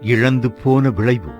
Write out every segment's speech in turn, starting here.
இழந்து போன விளைவு.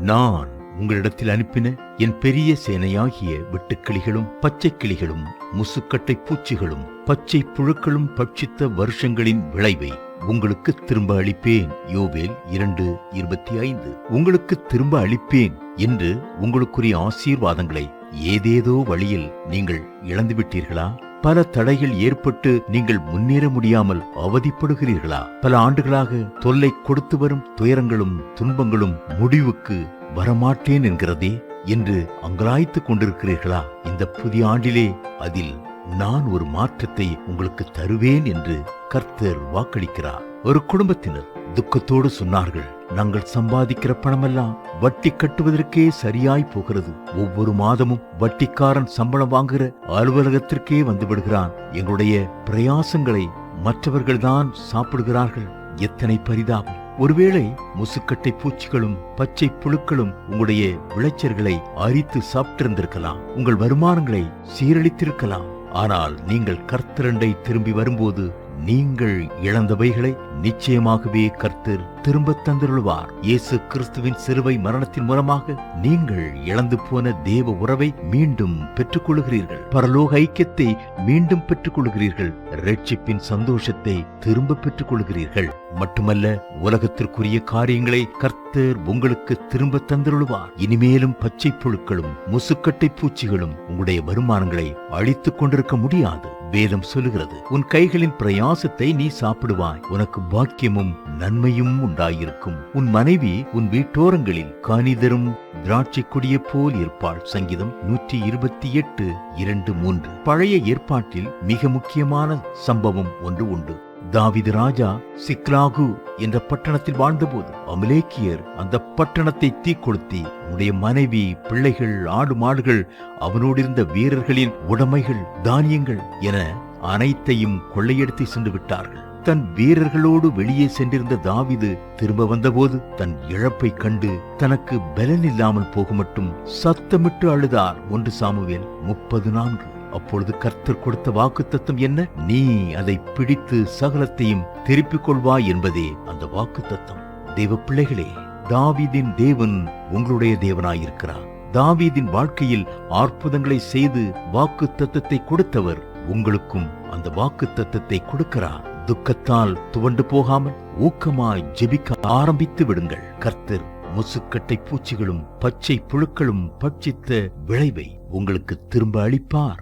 நான் உங்களிடத்தில் அனுப்பின என் பெரிய சேனையாகிய வெட்டுக்கிளிகளும் பச்சை கிளிகளும் முசுக்கட்டை பூச்சிகளும் பச்சை புழுக்களும் பட்சித்த வருஷங்களின் விளைவை உங்களுக்கு திரும்ப அளிப்பேன். யோவேல் இரண்டு இருபத்தி ஐந்து. உங்களுக்கு திரும்ப அளிப்பேன் என்று உங்களுக்குரிய ஆசீர்வாதங்களை ஏதேதோ வழியில் நீங்கள் இழந்துவிட்டீர்களா? பல தடைகள் ஏற்பட்டு நீங்கள் முன்னேற முடியாமல் அவதிப்படுகிறீர்களா? பல ஆண்டுகளாக தொல்லை கொடுத்து வரும் துயரங்களும் துன்பங்களும் முடிவுக்கு வரமாட்டேன் என்கிறதே என்று அங்கலாய்த்துக் கொண்டிருக்கிறீர்களா? இந்த புதிய ஆண்டிலே அதில் நான் ஒரு மாற்றத்தை உங்களுக்கு தருவேன் என்று கர்த்தர் வாக்களிக்கிறார். ஒரு குடும்பத்தினர் துக்கத்தோடு சொன்னார்கள் நாங்கள் சம்பாதிக்கிற பணமெல்லாம் வட்டி கட்டுவதற்கே சரியாய் போகிறது. ஒவ்வொரு மாதமும் வட்டிக்காரன் சம்பளம் வாங்குகிற அலுவலகத்திற்கே வந்து விடுகிறான். எங்களுடைய பிரயாசங்களை மற்றவர்கள்தான் சாப்பிடுகிறார்கள். எத்தனை பரிதாபம். ஒருவேளை முசுக்கட்டை பூச்சிகளும் பச்சை புழுக்களும் உங்களுடைய விளைச்சல்களை அரித்து சாப்பிட்டிருந்திருக்கலாம். உங்கள் வருமானங்களை சீரழித்திருக்கலாம். ஆனால் நீங்கள் கர்த்தரண்டை திரும்பி வரும்போது நீங்கள் இழந்தவைகளை நிச்சயமாகவே கர்த்தர் திரும்ப தந்திருவார் இயேசு கிறிஸ்துவின் சிறுவை மரணத்தின் மூலமாக நீங்கள் இழந்து போன தேவ உறவை மீண்டும் பெற்றுக் கொள்கிறீர்கள் பரலோக ஐக்கியத்தை மீண்டும் பெற்றுக் கொள்கிறீர்கள் ரட்சிப்பின் சந்தோஷத்தை திரும்ப பெற்றுக் கொள்கிறீர்கள் மட்டுமல்ல உலகத்திற்குரிய காரியங்களை கர்த்தர் உங்களுக்கு திரும்ப தந்திருவார் இனிமேலும் பச்சை புழுக்களும் முசுக்கட்டை பூச்சிகளும் உங்களுடைய வருமானங்களை அழித்துக் கொண்டிருக்க முடியாது. வேதம் சொல்லுகிறது உன் கைகளின் பிரயாசத்தை நீ சாப்பிடுவாய். உனக்கு பாக்கியமும் நன்மையும் உண்டாயிருக்கும். உன் மனைவி உன் வீட்டோரங்களில் காணிதரும் திராட்சை கொடிய போல் இருப்பாள். சங்கீதம் நூற்றி இருபத்தி எட்டு இரண்டு மூன்று. பழைய ஏற்பாட்டில் மிக முக்கியமான சம்பவம் ஒன்று உண்டு. தாவிது ராஜா சிக்லாகு என்ற பட்டணத்தில் வாழ்ந்தபோது அமலேக்கியர் அந்த பட்டணத்தை தீக்கொளுத்தி உன்னுடைய மனைவி பிள்ளைகள் ஆடு மாடுகள் அவனோடிருந்த வீரர்களின் உடைமைகள் தானியங்கள் என அனைத்தையும் கொள்ளையடித்து சென்று விட்டார்கள். தன் வீரர்களோடு வெளியே சென்றிருந்த தாவிது திரும்ப வந்தபோது தன் இழப்பை கண்டு தனக்கு பலன் இல்லாமல் போக மட்டும் சத்தமிட்டு அழுதார். ஒன்று சாமுவேல் முப்பது நான்கு. அப்பொழுது கர்த்தர் கொடுத்த வாக்கு தத்துவம் என்ன? நீ அதை பிடித்து சகலத்தையும் திருப்பிக் கொள்வாய் என்பதே அந்த வாக்குத்தத்தம். தேவ பிள்ளைகளே தாவீதின் தேவன் உங்களுடைய தேவனாயிருக்கிறார். தாவீதின் வாழ்க்கையில் அற்புதங்களை செய்து வாக்கு தத்தத்தை கொடுத்தவர் உங்களுக்கும் அந்த வாக்கு தத்தத்தை கொடுக்கிறார். துக்கத்தால் துவண்டு போகாமல் ஊக்கமாய் ஜெபிக்க ஆரம்பித்து விடுங்கள். கர்த்தர் முசுக்கட்டை பூச்சிகளும் பச்சை புழுக்களும் பட்சித்த விளைவை உங்களுக்கு திரும்ப அளிப்பார்.